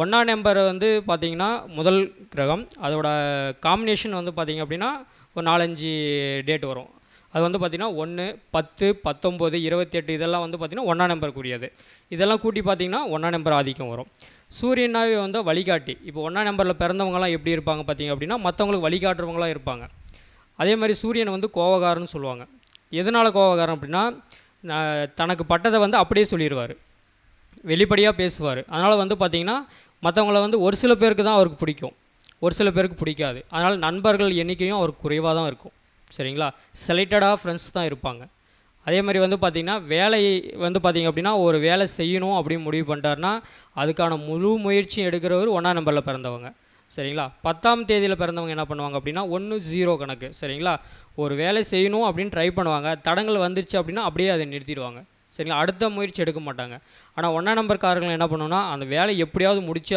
ஒன்றாம் நம்பர் வந்து பார்த்தீங்கன்னா முதல் கிரகம். அதோட காம்பினேஷன் வந்து பார்த்தீங்க அப்படின்னா ஒரு நாலஞ்சு டேட் வரும். அது வந்து பார்த்திங்கன்னா ஒன்று பத்து பத்தொம்போது இருபத்தெட்டு இதெல்லாம் வந்து பார்த்திங்கன்னா ஒன்றாம் நம்பருக்குரியது இதெல்லாம் கூட்டி பார்த்திங்கன்னா ஒன்றாம் நம்பர் ஆதிக்கம் வரும். சூரியனாவே வந்து வழிகாட்டி. இப்போ ஒன்றாம் நம்பரில் பிறந்தவங்கலாம் எப்படி இருப்பாங்க பார்த்தீங்க அப்படின்னா மற்றவங்களுக்கு வழிகாட்டுறவங்களாம் இருப்பாங்க. அதே மாதிரி சூரியன் வந்து கோவக்காரன்னு சொல்லுவாங்க. எதனால் கோவக்காரன் அப்படின்னா தனக்கு பட்டதை வந்து அப்படியே சொல்லிடுவார் வெளிப்படையாக பேசுவார். அதனால் வந்து பார்த்திங்கன்னா மற்றவங்கள வந்து ஒரு சில பேருக்கு தான் அவருக்கு பிடிக்கும். ஒரு சில பேருக்கு பிடிக்காது. அதனால் நண்பர்கள் எண்ணிக்கையும் அவருக்கு குறைவாக தான் இருக்கும். சரிங்களா? செலக்டடாக ஃப்ரெண்ட்ஸ் தான் இருப்பாங்க. அதே மாதிரி வந்து பார்த்திங்கன்னா வேலை வந்து பார்த்திங்க அப்படின்னா ஒரு வேலை செய்யணும் அப்படின்னு முடிவு பண்ணிட்டாருன்னா அதுக்கான முழு முயற்சியும் எடுக்கிறவர் ஒன்றாம் நம்பரில் பிறந்தவங்க. சரிங்களா? பத்தாம் தேதியில் பிறந்தவங்க என்ன பண்ணுவாங்க அப்படின்னா ஒன்று ஜீரோ கணக்கு. சரிங்களா? ஒரு வேலை செய்யணும் அப்படின்னு ட்ரை பண்ணுவாங்க. தடங்கள் வந்துருச்சு அப்படின்னா அப்படியே அதை நிறுத்திடுவாங்க. சரிங்களா? அடுத்த முயற்சி எடுக்க மாட்டாங்க. ஆனால் நம்பர் காரர்கள் என்ன பண்ணுன்னா அந்த வேலை எப்படியாவது முடிச்சு